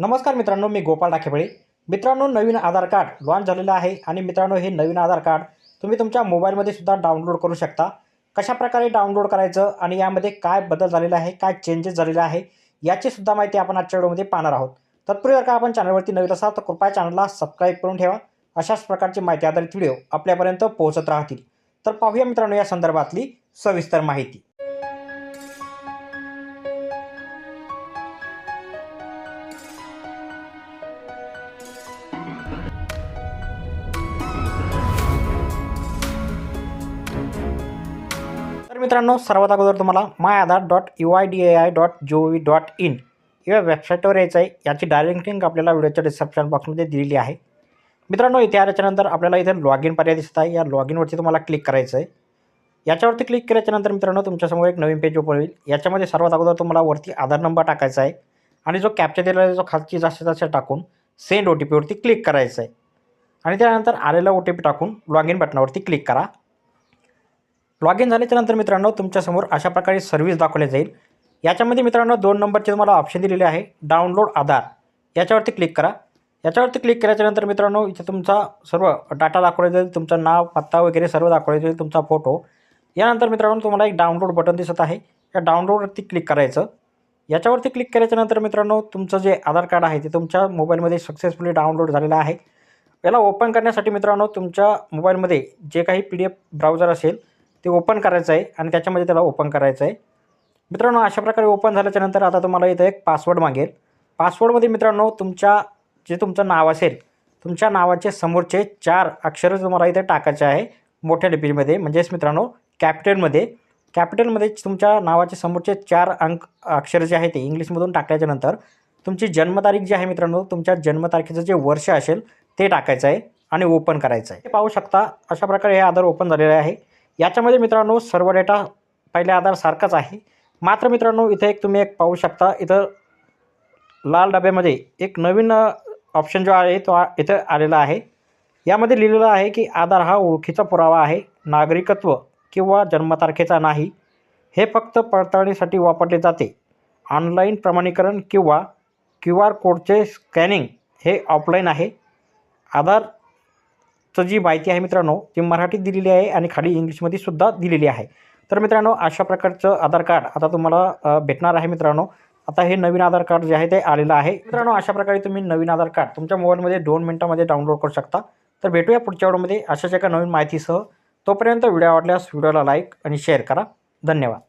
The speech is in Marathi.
नमस्कार मित्रांनो मी गोपाळ डाकेबळे मित्रांनो नवीन आधार कार्ड लॉन्च झालेलं आहे आणि मित्रांनो हे नवीन आधार कार्ड तुम्ही तुमच्या मोबाईलमध्ये सुद्धा डाउनलोड करू शकता. कशाप्रकारे डाउनलोड करायचं आणि यामध्ये काय बदल झालेला आहे काय चेंजेस झालेले आहे याची सुद्धा माहिती आपण आजच्या व्हिडिओमध्ये पाहणार आहोत. तत्पूर्वी जर का आपण चॅनलवरती नवीन असाल तर कृपया चॅनलला सबस्क्राईब करून ठेवा. अशाच प्रकारची माहिती आधारित व्हिडिओ आपल्यापर्यंत पोहोचत राहतील. तर पाहूया मित्रांनो या संदर्भातली सविस्तर माहिती. मित्रांनो सर्वात अगोदर तुम्हाला my Aadhaar dot U I D A I dot G O V dot in या वेबसाईटवर यायचं आहे. याची डायरेक्ट लिंक आपल्याला व्हिडिओच्या डिस्क्रिप्शन बॉक्समध्ये दिलेली आहे. मित्रांनो इथे आल्याच्यानंतर आपल्याला इथे लॉग इन पर्याय दिसत आहे. या लॉग इनवरती तुम्हाला क्लिक करायचं आहे याच्यावरती क्लिक केल्याच्यानंतर मित्रांनो तुमच्यासमोर एक नवीन पेज ओपन होईल. याच्यामध्ये सर्वात अगोदर तुम्हाला वरती आधार नंबर टाकायचा आहे आणि जो कॅप्चर दिलेला आहे जो खालची जास्त जास्त टाकून सेंड ओ टी पीवरती क्लिक करायचं आहे आणि त्यानंतर आलेला ओ टी पी टाकून लॉग इन बटनावरती क्लिक करा. लॉग इन झाल्याच्यानंतर मित्रांनो तुमच्यासमोर अशा प्रकारे सर्व्हिस दाखवली जाईल. याच्यामध्ये मित्रांनो दोन नंबरचे तुम्हाला ऑप्शन दिलेले आहे. डाउनलोड आधार याच्यावरती क्लिक करा. याच्यावरती क्लिक केल्याच्यानंतर मित्रांनो इथे तुमचा सर्व डाटा दाखवला जाईल. तुमचं नाव पत्ता वगैरे सर्व दाखवले जाईल. तुमचा फोटो यानंतर मित्रांनो तुम्हाला एक डाउनलोड बटन दिसत आहे. या डाउनलोडवरती क्लिक करायचं. याच्यावरती क्लिक केल्याच्यानंतर मित्रांनो तुमचं जे आधार कार्ड आहे ते तुमच्या मोबाईलमध्ये सक्सेसफुली डाउनलोड झालेलं आहे. याला ओपन करण्यासाठी मित्रांनो तुमच्या मोबाईलमध्ये जे काही पी डी एफ ब्राउझर असेल ते ओपन करायचं आहे आणि त्याच्यामध्ये त्याला ओपन करायचं आहे. मित्रांनो अशा प्रकारे ओपन झाल्याच्यानंतर आता तुम्हाला इथं एक पासवर्ड मागेल. पासवर्डमध्ये मित्रांनो तुमच्या जे तुमचं नाव असेल तुमच्या नावाचे समोरचे चार अक्षरं तुम्हाला इथे टाकायचे आहे मोठ्या लिपीमध्ये. म्हणजेच मित्रांनो कॅपिटलमध्ये कॅपिटलमध्ये तुमच्या नावाचे समोरचे चार अंक अक्षर जे आहे ते इंग्लिशमधून टाकल्याच्यानंतर तुमची जन्मतारीख जी आहे मित्रांनो तुमच्या जन्मतारखेचं जे वर्ष असेल ते टाकायचं आहे आणि ओपन करायचं आहे. पाहू शकता अशा प्रकारे हे आधार ओपन झालेलं आहे. याच्यामध्ये मित्रांनो सर्व डेटा पहिल्या आधार सारखाच आहे. मात्र मित्रांनो इथे एक तुम्ही एक पाहू शकता इथं लाल डब्यामध्ये एक नवीन ऑप्शन जो आहे तो आ- इथं आलेला आहे. यामध्ये लिहिलेलं आहे की आधार हा ओळखीचा पुरावा आहे नागरिकत्व किंवा जन्मतारखेचा नाही. हे फक्त पडताळणीसाठी वापरले जाते. ऑनलाईन प्रमाणीकरण किंवा क्यू आर कोडचे स्कॅनिंग हे ऑफलाईन आहे. आधार तर जी माहिती आहे मित्रांनो ती मराठीत दिलेली आहे आणि खाली इंग्लिशमध्ये सुद्धा दिलेली आहे. तर मित्रांनो अशा प्रकारचं आधार कार्ड आता तुम्हाला भेटणार आहे मित्रांनो. आता हे नवीन आधार कार्ड जे आहे ते आलेलं आहे. मित्रांनो अशा प्रकारे तुम्ही नवीन आधार कार्ड तुमच्या मोबाईलमध्ये दोन मिनटामध्ये डाउनलोड करू शकता. तर भेटूया पुढच्या व्हिडिओमध्ये अशाच एका नवीन माहितीसह. तोपर्यंत व्हिडिओ आवडल्यास व्हिडिओला लाईक आणि शेअर करा. धन्यवाद.